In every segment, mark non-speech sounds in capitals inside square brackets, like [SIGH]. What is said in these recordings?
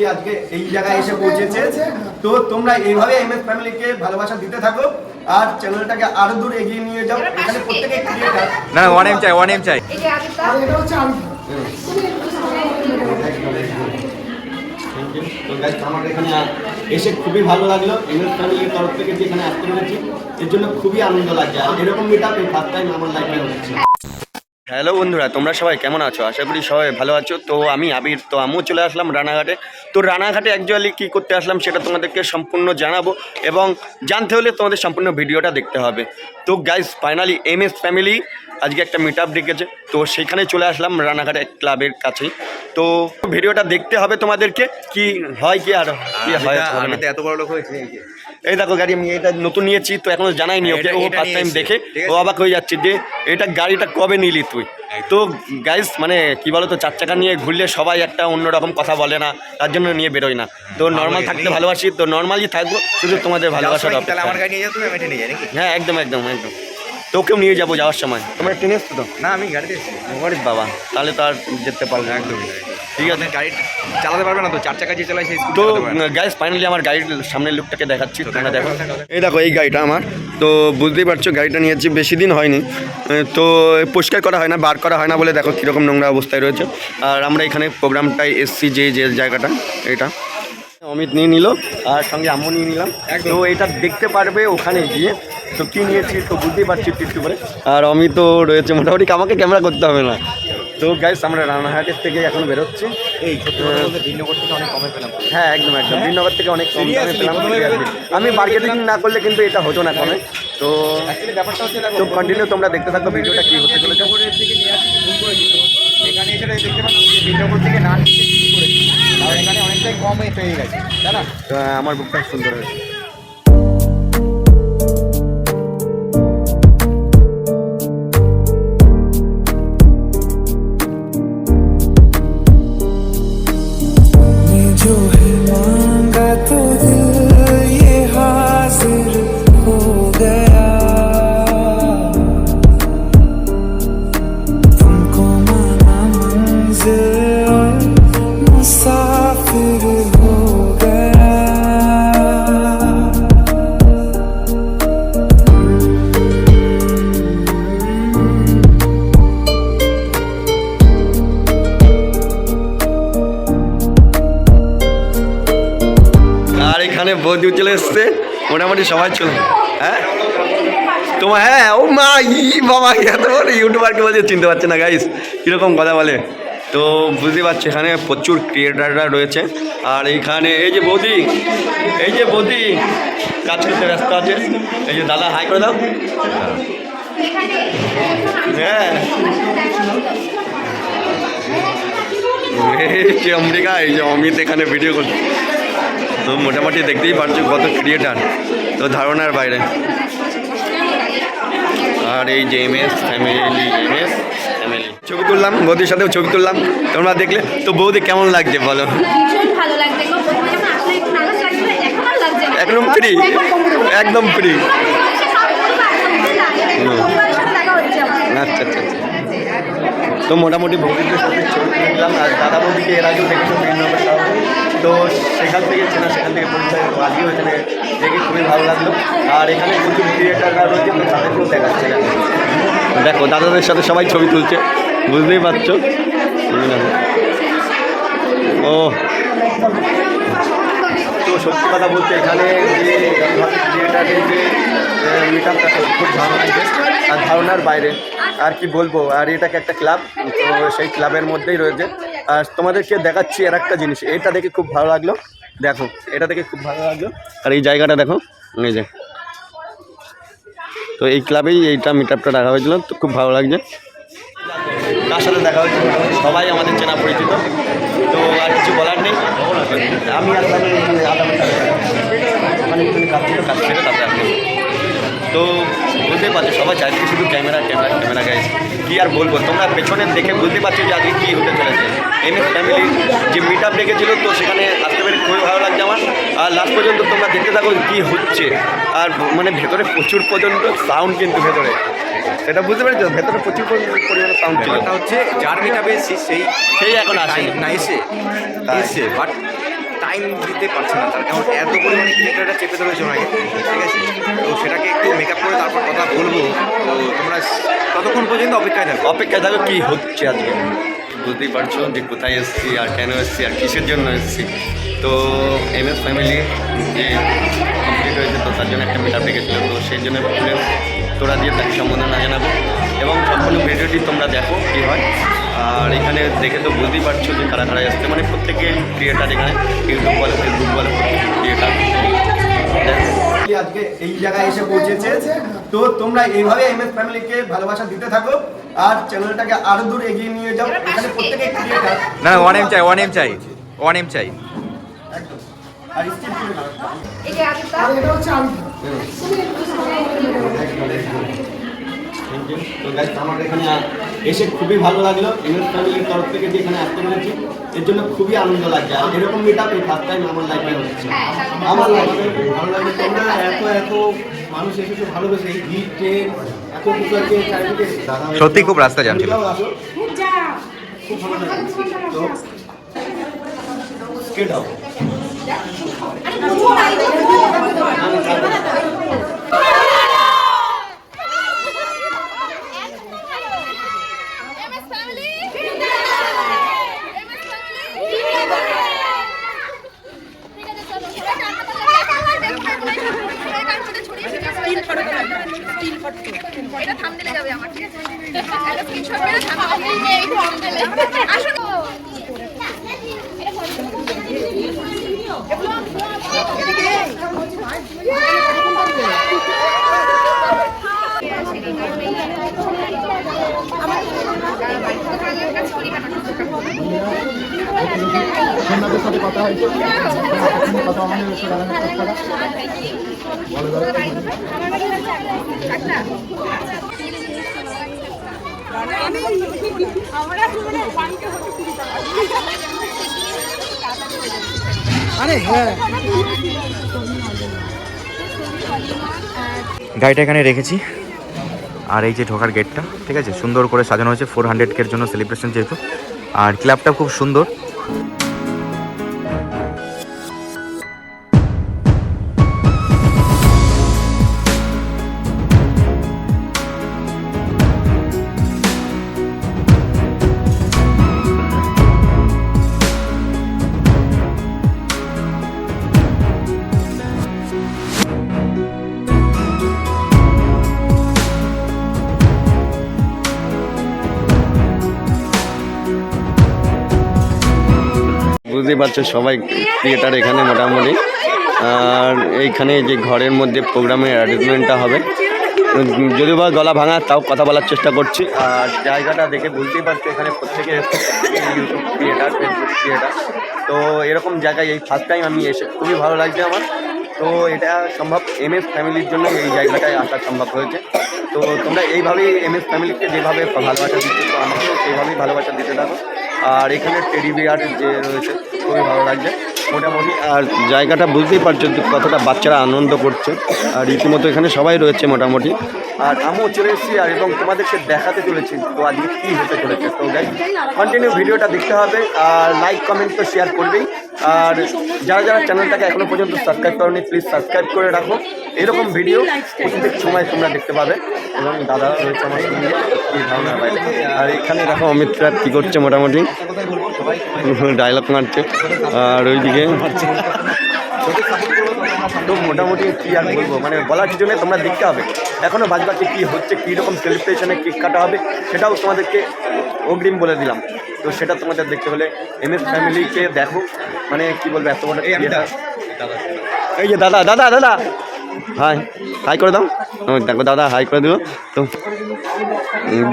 Finally আজকে এই জায়গায় এসে পৌঁছেছে। তো তোমরা এইভাবে এম এস ফ্যামিলিকে ভালোবাসা দিতে থাকো আর চ্যানেলটাকে আরও দূর এগিয়ে নিয়ে যাও। এখানে প্রত্যেকে ক্রিয়েটার না ওয়ান এম চাই ওয়ান এম চাই। তো আমার এখানে এসে খুবই ভালো লাগল। এম এস ফ্যামিলির তরফ থেকে যে এখানে আসতে পেরেছি এর জন্য খুবই আনন্দ লাগছে। আর এরকম মিট আপ এই ফার্স্ট টাইম আমার লাইফে হচ্ছে। হ্যালো বন্ধুরা তোমরা সবাই কেমন আছো? আশা করি সবাই ভালো আছো। তো আমি আবির তো আমিও চলে আসলাম রানাঘাটে। তো রানাঘাটে অ্যাকচুয়ালি কী করতে আসলাম সেটা তোমাদেরকে সম্পূর্ণ জানাব এবং জানতে হলে তোমাদের সম্পূর্ণ ভিডিওটা দেখতে হবে। তো guys finally M S family আজকে একটা মিট আপ ডেকেছে। তো সেখানে চলে আসলাম রানাঘাটে ক্লাবের কাছে। তো ভিডিওটা দেখতে হবে তোমাদেরকে কি হয় কি আর কি হয় আমি তো এত বড় লোক হয়েছি এই দেখো গাড়ি আমি এটা নতুন নিয়েছি তো এখনও জানাইনি ওকে ও ফার্স্ট টাইম দেখে ও অবাক হয়ে যাচ্ছে যে এটা গাড়িটা কবে নিলি তুই? তো গাইস মানে কি বলতো চার চাকা নিয়ে ঘুরলে সবাই একটা অন্যরকম কথা বলে না তার জন্য নিয়ে বেরোয় না। তো নর্মাল থাকতে ভালোবাসি তো নর্মালি থাকব শুধু তোমাদের ভালোবাসার হ্যাঁ একদম একদম একদম। তোকেও নিয়ে যাব যাওয়ার সময়। তোমরা ট্রেনে এসছো তো? না আমি গাড়িতে এসেছি। বাবা তাহলে তো আর যেতে পারব একদমই না। ঠিক আছে গাড়ি চালাতে পারবে না তো? চার চাকা যে চালাই সেই তো। গাইস ফাইনালি আমার গাড়ির সামনের লুকটাকে দেখাচ্ছি তোমরা দেখো এই দেখো এই গাড়িটা আমার। তো বুঝতেই পারছ গাড়িটা নিয়েছি বেশি দিন হয়নি। তো পরিষ্কার করা হয় না বার করা হয় না বলে দেখো কীরকম নোংরা অবস্থায় রয়েছে। আর আমরা এখানে প্রোগ্রামটাই এসছি যে যে জায়গাটা এটা। অমিত নিয়ে নিল আর সঙ্গে আম্মু নিয়ে নিলাম। তো এটা দেখতে পারবে ওখানে গিয়ে। তো কী নিয়েছি তো বুঝতেই পারছি একটু করে। আর অমিত রয়েছে মোটামুটি আমাকে ক্যামেরা করতে হবে না। তো গাইস আমরা রানাহাটের থেকে এখন বেরোচ্ছি। এই থেকে অনেক কমে পেলাম। হ্যাঁ একদম একদম। শ্রীনগর থেকে অনেক কম দামে পেলাম। আমি মার্কেটিং না করলে কিন্তু এটা হতো না কমে। তো অ্যাকচুয়ালি ব্যাপারটা হচ্ছে তো কন্টিনিউ তোমরা দেখতে থাকো ভিডিওটা কি হতে চলেছে। থেকে নিয়ে আসি ভুল করেছি তো। এখানে এসে দেখতে পাচ্ছি যে থেকে না নিতে শুরু করেছি। আর এখানে অনেকটাই কম পেয়ে গেছে তাই না? আমার বুকটা সুন্দর হয়েছে। বৌদি চলে এসছে। মোটামুটি সবাই চলে হ্যাঁ? তোমার হ্যাঁ ও মা, ই বাবা, এত ইউটিউবারকে বলছে চিনতে পারছে না গাইস কীরকম কথা বলে? তো বুঝতে পারছি, এখানে প্রচুর ক্রিয়েটাররা রয়েছে। আর এইখানে, এই যে বৌদি, এই যে বৌদি কাজ করতে ব্যস্ত আছে। এই যে দাদা হাই করে দাও। হ্যাঁ। এই যে এই যে অমিত এখানে ভিডিও করছে। তো মোটামুটি দেখতেই পারছ কত ক্রিয়েটার তো ধারণার বাইরে। আর এই যে M S family M S family ছবি তুললাম বৌদির সাথেও ছবি তুললাম তোমরা দেখলে তো বৌদি কেমন লাগছে বলো? একদম ফ্রি একদম ফ্রি আচ্ছা আচ্ছা আচ্ছা। তো মোটামুটি বৌদিদের সাথে ছবি তুললাম আর দাদা বৌদিকে এর আগেও দেখেছ বিভিন্ন তো সেখান থেকে চেনা সেখান থেকে পরিচয় আজকেও এখানে দেখে খুবই ভালো লাগল। আর এখানে প্রচুর ক্রিয়েটাররা রয়েছে তো তাদেরকেও দেখাচ্ছে দেখো দাদাদের সাথে সবাই ছবি তুলছে বুঝতেই পারছ? ও। তো সত্যি কথা বলতে এখানে যে ক্রিয়েটারের যে মিট আপটা খুব ভালো লাগছে আর ধারণার বাইরে। আর কি বলব আর এটাকে একটা ক্লাব তো সেই ক্লাবের মধ্যেই রয়েছে। আর তোমাদেরকে দেখাচ্ছি আর একটা জিনিস, এটা দেখে খুব ভালো লাগল। দেখো, এটা দেখে খুব ভালো লাগল। আর এই জায়গাটা দেখো, এই যে। তো এই ক্লাবেই এইটা মিট আপটা রাখা হয়েছিল, তো খুব ভালো লাগছে। তার সাথে দেখা হয়েছে মোটামুটি সবাই আমাদের চেনা পরিচিত। তো আর কিছু বলার নেই। আমি আসলাম এই আধা ঘণ্টা আগে। ওখানে একটু কাজ ছিল, কাজ ছেড়ে তারপরে আসলাম। তো বুঝতেই পারছ সবাই চাইছে শুধু ক্যামেরা ক্যামেরা ক্যামেরা গাইজ কি আর বলব তোমরা পেছনে দেখে বুঝতে পারছ যে আজকে কী হতে চলেছে। এম এস ফ্যামিলি যে মিট আপ ডেকেছিল তো সেখানে আসতে পেরে খুবই ভালো লাগছে আমার। আর লাস্ট পর্যন্ত তোমরা দেখতে থাকো কী হচ্ছে। আর মানে ভেতরে প্রচুর পর্যন্ত সাউন্ড কিন্তু ভেতরে। সেটা বুঝতে পেরেছ? ভেতরে প্রচুর পরিমাণে সাউন্ড ছিল। হচ্ছে যার মেটাবে সেই সেই এখন আসেনি। না এসে। এসে বাট টাইম দিতে পারছে না, তার কারণ এত পরিমাণে ক্রিকেটারটা চেপে ধরেছে ওনাকে ঠিক আছে? তো সেটাকে একটু মেকআপ করে তারপর কথা বলব, তো তোমরা ততক্ষণ পর্যন্ত অপেক্ষায় থাকো। অপেক্ষায় থাকো কী হচ্ছে আজকে? বুঝতেই পারছ যে কোথায় এসেছি, আর কেন এসেছি, আর কিসের জন্য এসেছি। তো এম এস ফ্যামিলি যে কমপ্লিট হয়েছে, তো তার জন্য একটা মিট আপ ডেকেছিল, তো সেই জন্য তোরা দিয়ে তাকে না জানাব। এবং সম্পূর্ণ ভিডিওটি তোমরা দেখো, কী হয়। আর এখানে দেখে তো বুঝতেই পারছ যে কারা কারা এসছে মানে প্রত্যেকে ক্রিয়েটার এখানে ইউটিউব বলে ফেসবুক বলে ক্রিয়েটার আজকে এই জায়গায় এসে পৌঁছেছে। তো তোমরা এইভাবে এম এস ফ্যামিলিকে ভালোবাসা দিতে থাকো আর চ্যানেলটাকে আরও দূর এগিয়ে নিয়ে যাও। এখানে প্রত্যেকে ক্রিয়েটার না ওয়ান এম চাই ওয়ান এম চাই ওয়ান এম চাই। আর স্কিপ করে দাও। এই তো আমার এখানে এসে খুবই ভালো লাগল। এমএস ফ্যামিলির তরফ থেকে যে এখানে আসতে পেরেছি এর জন্য খুবই আনন্দ লাগছে। আর এরকম মিট আপ এই ফার্স্ট টাইম আমার লাইফে হচ্ছে। আমার লাইফে ভালো লাগে। তোমরা এত এত মানুষ এসেছ ভালোবেসে এই ভিড় ট্রেন এত কিছু আছে চারিদিকে সত্যি খুব রাস্তা। খুব ভালো লাগছে তো স্কেট আউট আপনাদের সাথে কথা হয়েছে কথা আমাদের বলে থামনেলে আসুন গাড়িটা এখানে রেখেছি। আর এই যে ঢোকার গেটটা ঠিক আছে? সুন্দর করে সাজানো হয়েছে। ফোর হান্ড্রেড কের জন্য সেলিব্রেশন যেহেতু। আর ক্লাবটা খুব সুন্দর। বুঝতেই পারছ, সবাই ক্রিয়েটার এখানে মোটামুটি। আর এইখানে যে ঘরের মধ্যে প্রোগ্রামের অ্যারেঞ্জমেন্টটা হবে। যদিও বা গলা ভাঙা, তাও কথা বলার চেষ্টা করছি। আর জায়গাটা দেখে বুঝতেই পারছ, এখানে প্রত্যেকে ইউটিউব ক্রিয়েটার ফেসবুক ক্রিয়েটার তো এরকম জায়গায় এই ফার্স্ট টাইম আমি এসে, খুবই ভালো লাগছে আমার। তো এটা সম্ভব এম এস ফ্যামিলির জন্য এই জায়গাটায় আসা সম্ভব হয়েছে। তো তোমরা এইভাবেই এম এস ফ্যামিলিকে যেভাবে ভালোবাসা দিচ্ছ তো আমাকেও সেইভাবেই ভালোবাসা দিতে থাকো। আর এখানে টেডি বিয়ার যে রয়েছে, খুবই ভালো লাগছে। মোটামুটি, আর জায়গাটা বুঝতেই পারছ কতটা বাচ্চারা আনন্দ করছে। আর রীতিমতো এখানে সবাই রয়েছে মোটামুটি। আর আমিও চলে এসেছি, আর এবং তোমাদেরকে দেখাতে চলেছি তো আজকে কী হতে চলেছে। তো কন্টিনিউ ভিডিওটা দেখতে হবে, আর লাইক কমেন্ট তো শেয়ার করবেই। আর যারা যারা চ্যানেলটাকে এখনও পর্যন্ত সাবস্ক্রাইব করনি প্লিজ সাবস্ক্রাইব করে রাখো। এরকম ভিডিও প্রত্যেক সময় তোমরা দেখতে পাবে। এবং দাদা রয়েছে আমার সঙ্গে। এই ধারণা বাইরে। আর এখানে দেখো অমিত রাত কী করছে মোটামুটি। ডায়লগ মারছে। আর ওইদিকে তো মোটামুটি কী আর বলব? মানে বলার কিছু নেই তোমরা দেখতে হবে। এখনও বাজবাকি কী হচ্ছে কীরকম সেলিব্রেশনে কেক কাটা হবে সেটাও তোমাদেরকে অগ্রিম বলে দিলাম। তো সেটা তোমাদের দেখতে হলে এম এস ফ্যামিলিকে দেখো। মানে কি বলব এত বড় এই যে দাদা দাদা দাদা। হাই হাই করে দাও। দেখো দাদা হাই করে দিও তো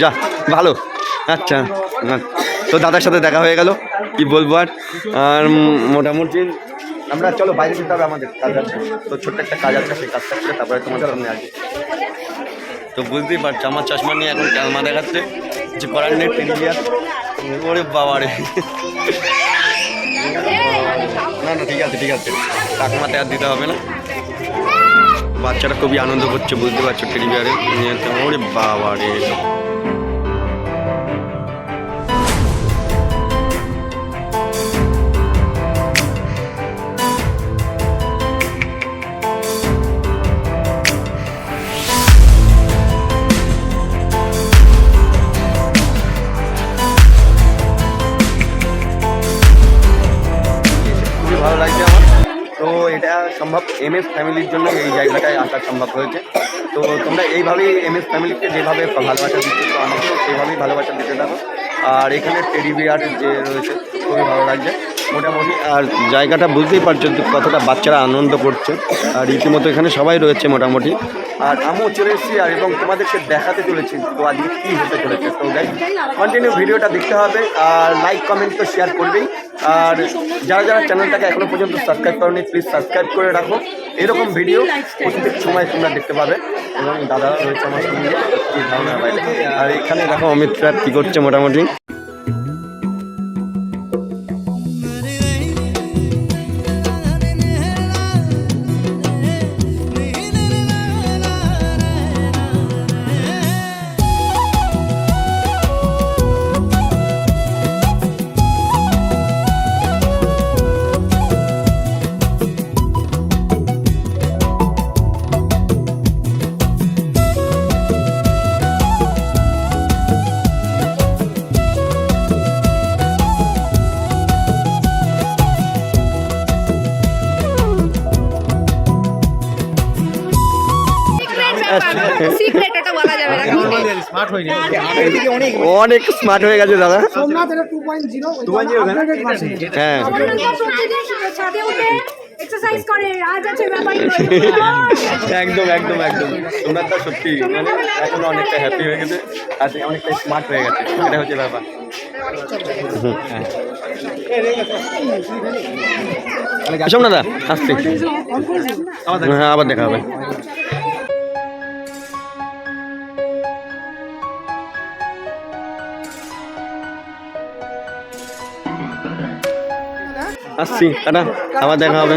যা, ভালো। আচ্ছা। তো দাদার সাথে দেখা হয়ে গেল। কি বলব আর? আর মোটামুটি আমরা, চলো, বাইরে যেতে হবে আমাদের কাজ আছে। তো ছোট্ট একটা কাজ আছে, সেই কাজটা করে তারপরে তোমাদের সামনে আসবে। তো বুঝতেই পারছ, আমার চশমা নিয়ে এখন ক্যালমা দেখাচ্ছে। যে করার নেই টেলিভিয়ার ওরে বাবা রে। না না, ঠিক আছে ঠিক আছে। টাকমাতে আর দিতে হবে না। বাচ্চারা খুবই আনন্দ করছে বুঝতে পারছ টেলিভিয়ারে ওরে বাবা রে। এম এস ফ্যামিলির জন্য এই জায়গাটায় আসা সম্ভব হয়েছে। তো তোমরা এইভাবেই এম এস ফ্যামিলিকে যেভাবে ভালোবাসা দিচ্ছ তো আমাকেও সেইভাবেই ভালোবাসা দিতে থাকো। আর এখানে টেডি বিয়ার যে রয়েছে, খুবই ভালো লাগছে। মোটামুটি, আর জায়গাটা বুঝতেই পারছ কতটা বাচ্চারা আনন্দ করছে। আর রীতিমতো এখানে সবাই রয়েছে মোটামুটি। আর আমিও চলে এসেছি, আর এবং তোমাদেরকে দেখাতে চলেছি তো আজকে কী হতে চলেছে। তো গাই কন্টিনিউ ভিডিওটা দেখতে হবে, আর লাইক কমেন্ট তো শেয়ার করবেই। আর যারা যারা চ্যানেলটাকে এখনও পর্যন্ত সাবস্ক্রাইব করেনি প্লিজ সাবস্ক্রাইব করে রাখো। এরকম ভিডিও প্রত্যেক সময় তোমরা দেখতে পাবে। এবং দাদা রয়েছে আমার সঙ্গে আর এখানে দেখো অমিত স্যার কী করছে মোটামুটি। অনেক স্মার্ট হয়ে গেছে দাদা। হ্যাঁ। ছাদে উঠে এক্সারসাইজ করে আজ আছে ব্যাপারই [LAUGHS] একদম একদম একদম। তোমরা তো সত্যি মানে এখন অনেকটা হ্যাপি হয়ে গেছে আর অনেকটা স্মার্ট হয়ে গেছে। এটা হচ্ছে ব্যাপার। হ্যাঁ। আসছি। হ্যাঁ আবার দেখা হবে। আসছি। টাটা। আবার দেখা হবে।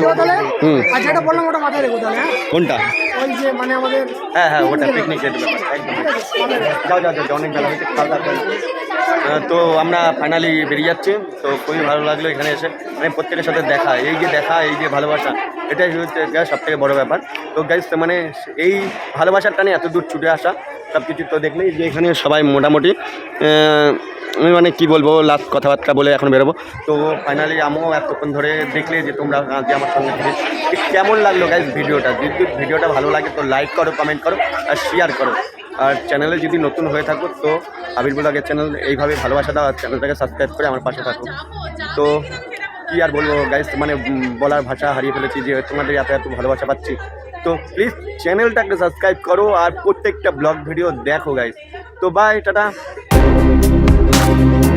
হুম। আচ্ছা এটা বললাম ওটা মাথায় রেখো তাহলে হ্যাঁ? কোনটা? ওই যে মানে আমাদের হ্যাঁ হ্যাঁ ওটা পিকনিকের ব্যাপার একদম। যাও যাও যাও অনেক বেলা হয়েছে খাওয়া দাওয়া তো আমরা ফাইনালি বেরিয়ে যাচ্ছি তো খুবই ভালো লাগল এখানে এসে। মানে প্রত্যেকের সাথে দেখা এই যে দেখা এই যে ভালোবাসা এটাই হচ্ছে সব থেকে বড়ো ব্যাপার। তো গাইজ মানে এই ভালোবাসার টানে এত দূর ছুটে আসা সব কিছু তো দেখলেই যে এখানে সবাই মোটামুটি আমি মানে কি বলব লাস্ট কথাবার্তা বলে এখন বেরোবো। তো ফাইনালি আমিও এতক্ষণ ধরে দেখলে যে তোমরা আজকে আমার সঙ্গে কেমন লাগল গাইজ ভিডিওটা। যদি ভিডিওটা ভালো লাগে তো লাইক করো কমেন্ট করো আর শেয়ার করো। আর চ্যানেলে যদি নতুন হয়ে থাকো তো আবির ব্লগের চ্যানেল এইভাবে ভালোবাসা দাও আর চ্যানেলটাকে সাবস্ক্রাইব করে আমার পাশে থাকো। তো কি আর বলব গাইজ মানে বলার ভাষা হারিয়ে ফেলেছি যে তোমাদের এত এত ভালোবাসা পাচ্ছি। তো প্লিজ চ্যানেলটাকে সাবস্ক্রাইব করো আর প্রত্যেকটা ব্লগ ভিডিও দেখো গাইজ তো বাই টাটা। Thank you.